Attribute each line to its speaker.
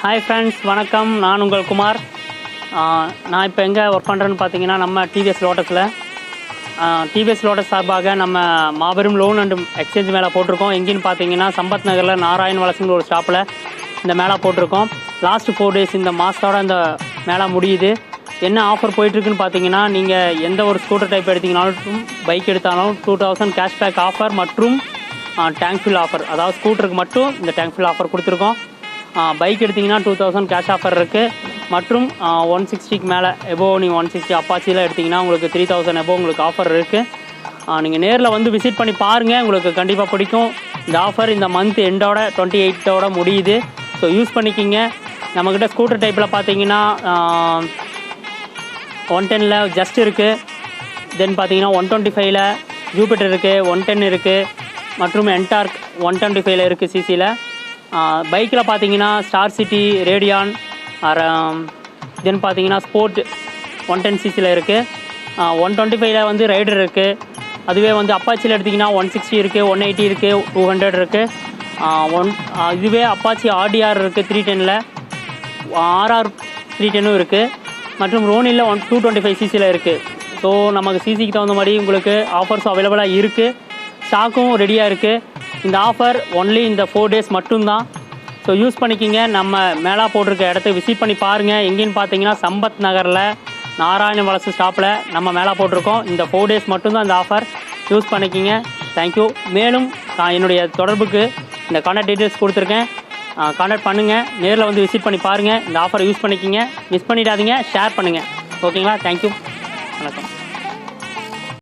Speaker 1: Hi friends வணக்கம். நான் உங்கள் குமார். நான் இப்போ எங்கே ஒர்க் பண்ணுறேன்னு பார்த்தீங்கன்னா நம்ம டிவிஎஸ் லோட்டஸில் டிவிஎஸ் லோட்டஸ் சார்பாக நம்ம மாபெரும் லோன் அண்ட் எக்ஸ்சேஞ்ச் மேலே போட்டிருக்கோம். எங்கேன்னு பார்த்தீங்கன்னா சம்பத் நகரில் நாராயண் வளசுங்கிற ஒரு ஷாப்பில் இந்த மேலே போட்டிருக்கோம். லாஸ்ட் ஃபோர் டேஸ் இந்த மாதத்தோட இந்த மேலே முடியுது. என்ன ஆஃபர் போயிட்டுருக்குன்னு பார்த்தீங்கன்னா நீங்கள் எந்த ஒரு ஸ்கூட்டர் டைப் எடுத்தீங்கனாலும் பைக் எடுத்தாலும் டூ தௌசண்ட் கேஷ்பேக் ஆஃபர் மற்றும் டேங்க் ஃபில் ஆஃபர் அதாவது ஸ்கூட்டருக்கு மட்டும் இந்த டேங்க் ஃபில் ஆஃபர் கொடுத்துருக்கோம். பைக் எடுத்திங்கன்னா டூ தௌசண்ட் கேஷ் ஆஃபர் இருக்குது மற்றும் ஒன் சிக்ஸ்டிக்கு மேலே எபோ நீங்கள் ஒன் சிக்ஸ்டி அப்பாச்சியில் எடுத்திங்கன்னா உங்களுக்கு த்ரீ தௌசண்ட் எபோ உங்களுக்கு ஆஃபர் இருக்குது நீங்கள் நேரில் வந்து விசிட் பண்ணி பாருங்கள் உங்களுக்கு கண்டிப்பாக பிடிக்கும். இந்த ஆஃபர் இந்த மந்த் எண்டோட டுவெண்ட்டி எயிட்டோட முடியுது. ஸோ யூஸ் பண்ணிக்கிங்க. நம்மக்கிட்ட ஸ்கூட்டர் டைப்பில் பார்த்தீங்கன்னா ஒன் டெனில் ஜஸ்ட் இருக்குது தென் பார்த்தீங்கன்னா ஒன் டுவெண்ட்டி ஃபைவ்ல ஜூபிட்டர் இருக்குது ஒன் டென் இருக்குது மற்றும் என்டார்க் ஒன் டுவெண்ட்டி ஃபைவ்ல இருக்குது சிசியில் பைக்கில் பார்த்தீங்கன்னா ஸ்டார் சிட்டி ரேடியான் தென் பார்த்தீங்கன்னா ஸ்போர்ட் ஒன் டென் சிசியில் இருக்குது ஒன் டுவெண்ட்டி ஃபைவ்ல வந்து ரைடர் இருக்குது அதுவே வந்து அப்பாச்சியில் எடுத்திங்கன்னா ஒன் சிக்ஸ்டி இருக்குது ஒன் எயிட்டி இருக்குது டூ ஹண்ட்ரட் இருக்குது ஒன் இதுவே அப்பாச்சி ஆர்டிஆர் இருக்குது த்ரீ டெனில். ஆர்ஆர் த்ரீ டென்னும் இருக்குது மற்றும் ரோனில் ஒன் டூ டுவெண்ட்டி ஃபைவ் சிசியில் இருக்குது ஸோ நமக்கு சிசிக்கு தகுந்த மாதிரி உங்களுக்கு ஆஃபர்ஸ் அவைலபிளாக இருக்குது ஸ்டாக்கும் ரெடியாக இருக்குது இந்த ஆஃபர் ஒன்லி இந்த ஃபோர் டேஸ் மட்டும்தான். ஸோ யூஸ் பண்ணிக்கிங்க. நம்ம மேலே போட்டிருக்க இடத்த விசிட் பண்ணி பாருங்கள் எங்கேன்னு பார்த்தீங்கன்னா சம்பத் நகரில் நாராயண வளசு ஸ்டாப்பில் நம்ம மேலே போட்டிருக்கோம். இந்த ஃபோர் டேஸ் மட்டும்தான் இந்த ஆஃபர் யூஸ் பண்ணிக்கிங்க. தேங்க்யூ மேலும் நான் என்னுடைய தொடர்புக்கு இந்த கான்டாக்ட் டீட்டெயில்ஸ் கொடுத்துருக்கேன். கான்டாக்ட் பண்ணுங்கள் நேரில் வந்து விசிட் பண்ணி பாருங்கள் இந்த ஆஃபரை யூஸ் பண்ணிக்கிங்க. மிஸ் பண்ணிடாதீங்க. ஷேர் பண்ணுங்கள் ஓகேங்களா தேங்க்யூ வணக்கம்.